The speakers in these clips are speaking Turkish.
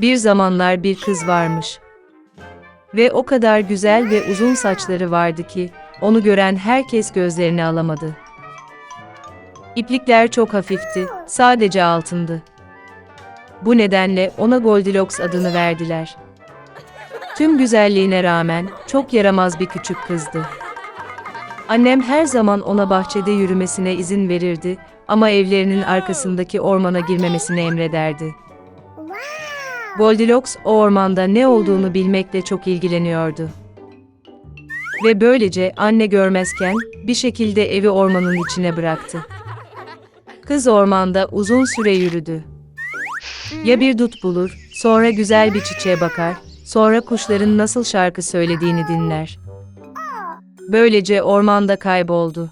Bir zamanlar bir kız varmış. Ve o kadar güzel ve uzun saçları vardı ki, onu gören herkes gözlerini alamadı. İplikler çok hafifti, sadece altındı. Bu nedenle ona Goldilocks adını verdiler. Tüm güzelliğine rağmen çok yaramaz bir küçük kızdı. Annem her zaman ona bahçede yürümesine izin verirdi ama evlerinin arkasındaki ormana girmemesini emrederdi. Goldilocks o ormanda ne olduğunu bilmekle çok ilgileniyordu. Ve böylece anne görmezken bir şekilde evi ormanın içine bıraktı. Kız ormanda uzun süre yürüdü. Ya bir dut bulur, sonra güzel bir çiçeğe bakar, sonra kuşların nasıl şarkı söylediğini dinler. Böylece ormanda kayboldu.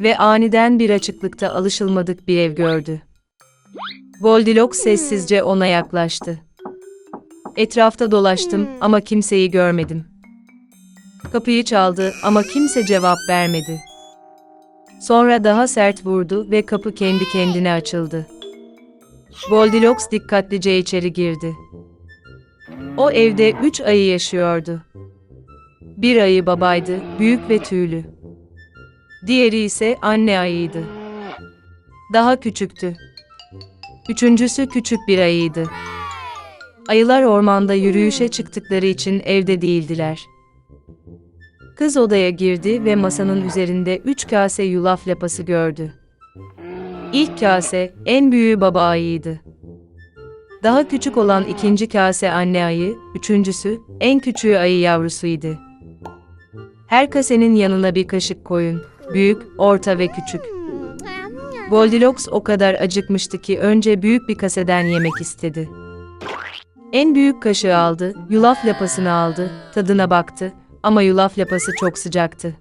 Ve aniden bir açıklıkta alışılmadık bir ev gördü. Goldilocks sessizce ona yaklaştı. Etrafta dolaştım ama kimseyi görmedim. Kapıyı çaldı ama kimse cevap vermedi. Sonra daha sert vurdu ve kapı kendi kendine açıldı. Goldilocks dikkatlice içeri girdi. O evde üç ayı yaşıyordu. Bir ayı babaydı, büyük ve tüylü. Diğeri ise anne ayıydı. Daha küçüktü. Üçüncüsü küçük bir ayıydı. Ayılar ormanda yürüyüşe çıktıkları için evde değildiler. Kız odaya girdi ve masanın üzerinde üç kase yulaf lapası gördü. İlk kase, en büyüğü baba ayıydı. Daha küçük olan ikinci kase anne ayı, üçüncüsü, en küçüğü ayı yavrusuydu. Her kasenin yanına bir kaşık koyun, büyük, orta ve küçük. Goldilocks o kadar acıkmıştı ki önce büyük bir kaseden yemek istedi. En büyük kaşığı aldı, yulaf lapasını aldı, tadına baktı ama yulaf lapası çok sıcaktı.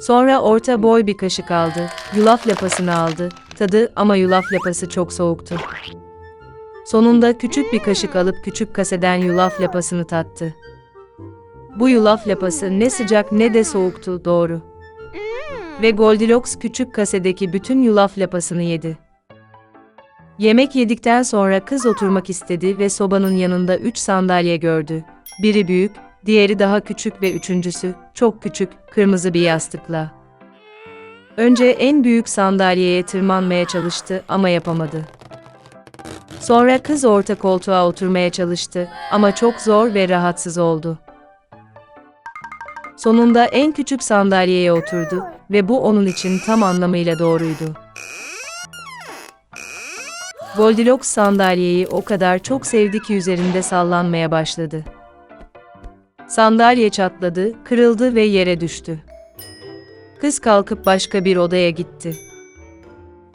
Sonra orta boy bir kaşık aldı, yulaf lapasını aldı, tadı ama yulaf lapası çok soğuktu. Sonunda küçük bir kaşık alıp küçük kaseden yulaf lapasını tattı. Bu yulaf lapası ne sıcak ne de soğuktu, doğru. Ve Goldilocks küçük kasedeki bütün yulaf lapasını yedi. Yemek yedikten sonra kız oturmak istedi ve sobanın yanında üç sandalye gördü. Biri büyük, diğeri daha küçük ve üçüncüsü, çok küçük, kırmızı bir yastıkla. Önce en büyük sandalyeye tırmanmaya çalıştı ama yapamadı. Sonra kız orta koltuğa oturmaya çalıştı ama çok zor ve rahatsız oldu. Sonunda en küçük sandalyeye oturdu ve bu onun için tam anlamıyla doğruydu. Goldilocks sandalyeyi o kadar çok sevdi ki üzerinde sallanmaya başladı. Sandalye çatladı, kırıldı ve yere düştü. Kız kalkıp başka bir odaya gitti.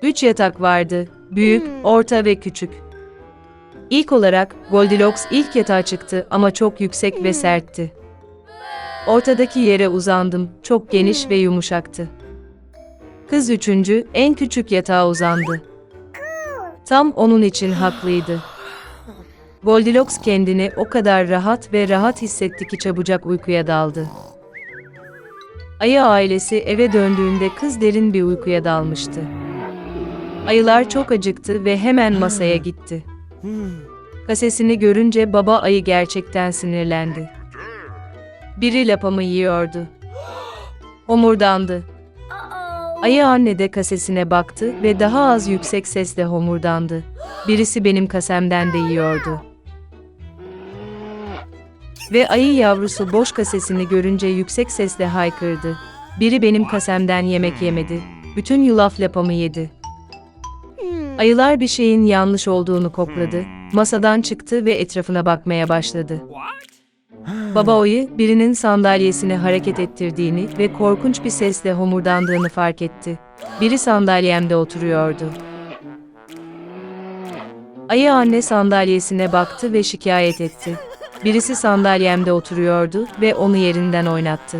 Üç yatak vardı, büyük, orta ve küçük. İlk olarak Goldilocks ilk yatağa çıktı ama çok yüksek ve sertti. Ortadaki yere uzandım, çok geniş ve yumuşaktı. Kız üçüncü, en küçük yatağa uzandı. Tam onun için haklıydı. Goldilocks kendini o kadar rahat ve rahat hissetti ki çabucak uykuya daldı. Ayı ailesi eve döndüğünde kız derin bir uykuya dalmıştı. Ayılar çok acıktı ve hemen masaya gitti. Kasesini görünce baba ayı gerçekten sinirlendi. Biri lapamı yiyordu. Homurdandı. Ayı anne de kasesine baktı ve daha az yüksek sesle homurdandı. Birisi benim kasemden de yiyordu. Ve ayı yavrusu boş kasesini görünce yüksek sesle haykırdı. Biri benim kasemden yemek yemedi. Bütün yulaf lapamı yedi. Ayılar bir şeyin yanlış olduğunu kokladı. Masadan çıktı ve etrafına bakmaya başladı. Baba ayı birinin sandalyesini hareket ettirdiğini ve korkunç bir sesle homurdandığını fark etti. Biri sandalyemde oturuyordu. Ayı anne sandalyesine baktı ve şikayet etti. Birisi sandalyemde oturuyordu ve onu yerinden oynattı.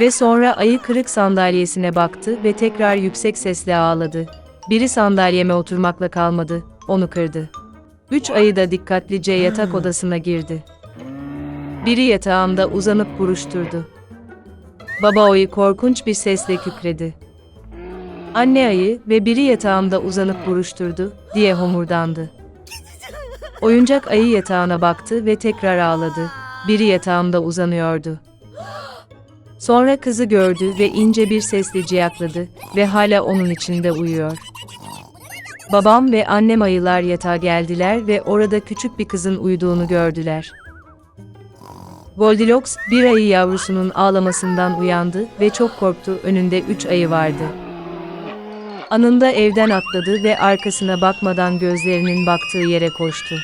Ve sonra ayı kırık sandalyesine baktı ve tekrar yüksek sesle ağladı. Biri sandalyeme oturmakla kalmadı, onu kırdı. Üç ayı da dikkatlice yatak odasına girdi. Biri yatağımda uzanıp buruşturdu. Baba ayı korkunç bir sesle kükredi. Anne ayı ve biri yatağımda uzanıp buruşturdu diye homurdandı. Oyuncak ayı yatağına baktı ve tekrar ağladı. Biri yatağımda uzanıyordu. Sonra kızı gördü ve ince bir sesle ciyakladı ve hala onun içinde uyuyor. Babam ve annem ayılar yatağa geldiler ve orada küçük bir kızın uyuduğunu gördüler. Goldilocks bir ayı yavrusunun ağlamasından uyandı ve çok korktu önünde üç ayı vardı. Anında evden atladı ve arkasına bakmadan gözlerinin baktığı yere koştu.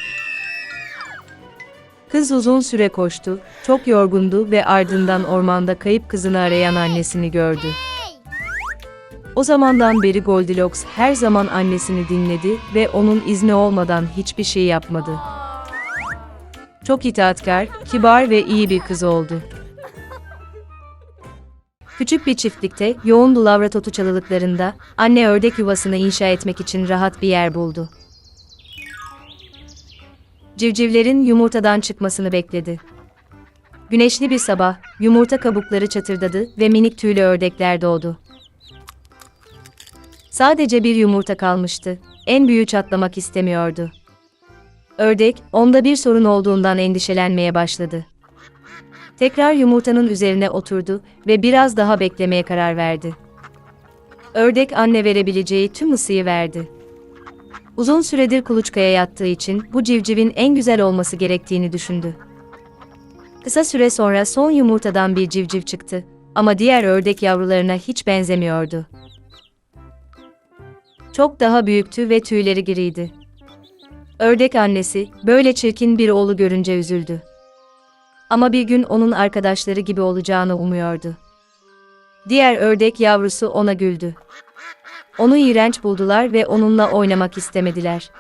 Kız uzun süre koştu, çok yorgundu ve ardından ormanda kayıp kızını arayan annesini gördü. O zamandan beri Goldilocks her zaman annesini dinledi ve onun izni olmadan hiçbir şey yapmadı. Çok itaatkar, kibar ve iyi bir kız oldu. Küçük bir çiftlikte, yoğun lavra çalılıklarında, anne ördek yuvasını inşa etmek için rahat bir yer buldu. Civcivlerin yumurtadan çıkmasını bekledi. Güneşli bir sabah, yumurta kabukları çatırdadı ve minik tüylü ördekler doğdu. Sadece bir yumurta kalmıştı. En büyüğü çatlamak istemiyordu. Ördek, onda bir sorun olduğundan endişelenmeye başladı. Tekrar yumurtanın üzerine oturdu ve biraz daha beklemeye karar verdi. Ördek anne verebileceği tüm ısıyı verdi. Uzun süredir kuluçkaya yattığı için bu civcivin en güzel olması gerektiğini düşündü. Kısa süre sonra son yumurtadan bir civciv çıktı ama diğer ördek yavrularına hiç benzemiyordu. Çok daha büyüktü ve tüyleri giriydi. Ördek annesi böyle çirkin bir oğlu görünce üzüldü. Ama bir gün onun arkadaşları gibi olacağını umuyordu. Diğer ördek yavrusu ona güldü. Onu iğrenç buldular ve onunla oynamak istemediler.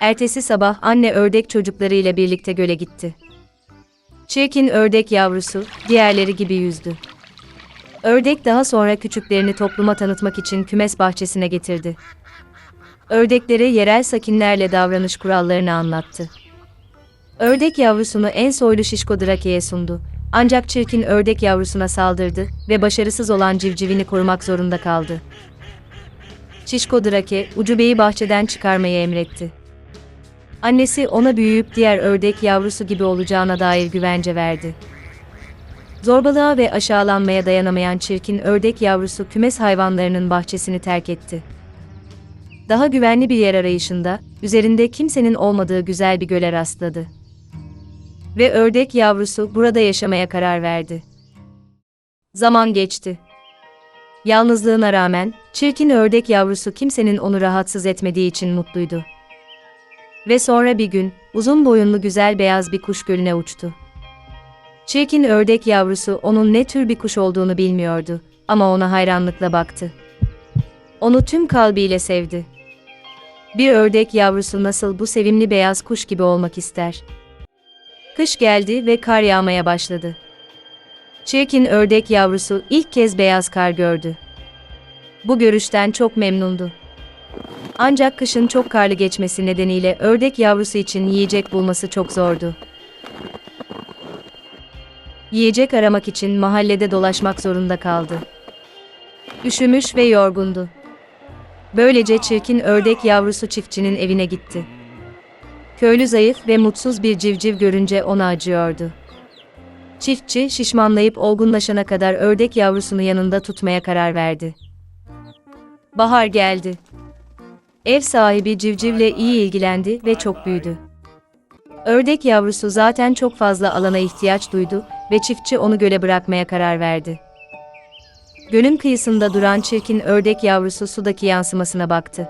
Ertesi sabah anne ördek çocuklarıyla birlikte göle gitti. Çirkin ördek yavrusu diğerleri gibi yüzdü. Ördek daha sonra küçüklerini topluma tanıtmak için kümes bahçesine getirdi. Ördeklere yerel sakinlerle davranış kurallarını anlattı. Ördek yavrusunu en soylu şişko Drake'ye sundu. Ancak çirkin ördek yavrusuna saldırdı ve başarısız olan civcivini korumak zorunda kaldı. Şişko Drake, ucubeyi bahçeden çıkarmayı emretti. Annesi ona büyüyüp diğer ördek yavrusu gibi olacağına dair güvence verdi. Zorbalığa ve aşağılanmaya dayanamayan çirkin ördek yavrusu kümes hayvanlarının bahçesini terk etti. Daha güvenli bir yer arayışında, üzerinde kimsenin olmadığı güzel bir göle rastladı. Ve ördek yavrusu burada yaşamaya karar verdi. Zaman geçti. Yalnızlığına rağmen, çirkin ördek yavrusu kimsenin onu rahatsız etmediği için mutluydu. Ve sonra bir gün, uzun boyunlu güzel beyaz bir kuş gölüne uçtu. Çirkin ördek yavrusu onun ne tür bir kuş olduğunu bilmiyordu ama ona hayranlıkla baktı. Onu tüm kalbiyle sevdi. Bir ördek yavrusu nasıl bu sevimli beyaz kuş gibi olmak ister? Kış geldi ve kar yağmaya başladı. Çirkin ördek yavrusu ilk kez beyaz kar gördü. Bu görüşten çok memnundu. Ancak kışın çok karlı geçmesi nedeniyle ördek yavrusu için yiyecek bulması çok zordu. Yiyecek aramak için mahallede dolaşmak zorunda kaldı. Üşümüş ve yorgundu. Böylece çirkin ördek yavrusu çiftçinin evine gitti. Köylü zayıf ve mutsuz bir civciv görünce ona acıyordu. Çiftçi şişmanlayıp olgunlaşana kadar ördek yavrusunu yanında tutmaya karar verdi. Bahar geldi. Ev sahibi civcivle iyi ilgilendi ve çok büyüdü. Ördek yavrusu zaten çok fazla alana ihtiyaç duydu ve çiftçi onu göle bırakmaya karar verdi. Gölün kıyısında duran çirkin ördek yavrusu sudaki yansımasına baktı.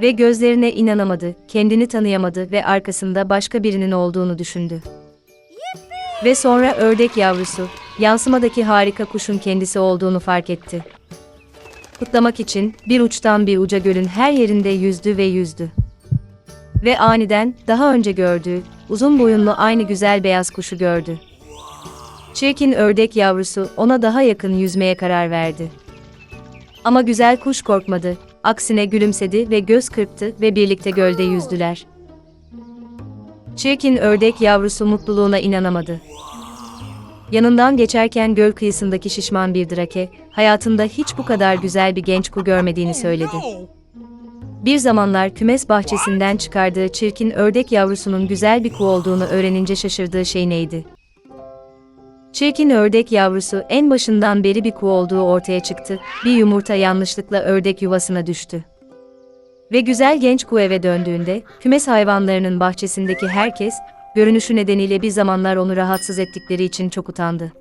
Ve gözlerine inanamadı, kendini tanıyamadı ve arkasında başka birinin olduğunu düşündü. Ve sonra ördek yavrusu, yansımadaki harika kuşun kendisi olduğunu fark etti. Kutlamak için bir uçtan bir uca gölün her yerinde yüzdü ve yüzdü. Ve aniden daha önce gördüğü uzun boyunlu aynı güzel beyaz kuşu gördü. Çirkin ördek yavrusu ona daha yakın yüzmeye karar verdi. Ama güzel kuş korkmadı, aksine gülümsedi ve göz kırptı ve birlikte gölde yüzdüler. Çirkin ördek yavrusu mutluluğuna inanamadı. Yanından geçerken göl kıyısındaki şişman bir drake, hayatında hiç bu kadar güzel bir genç ku görmediğini söyledi. bir zamanlar kümes bahçesinden çıkardığı çirkin ördek yavrusunun güzel bir kuğu olduğunu öğrenince şaşırdığı şey neydi? Çirkin ördek yavrusu en başından beri bir kuğu olduğu ortaya çıktı, bir yumurta yanlışlıkla ördek yuvasına düştü. Ve güzel genç kuğu eve döndüğünde, kümes hayvanlarının bahçesindeki herkes, görünüşü nedeniyle bir zamanlar onu rahatsız ettikleri için çok utandı.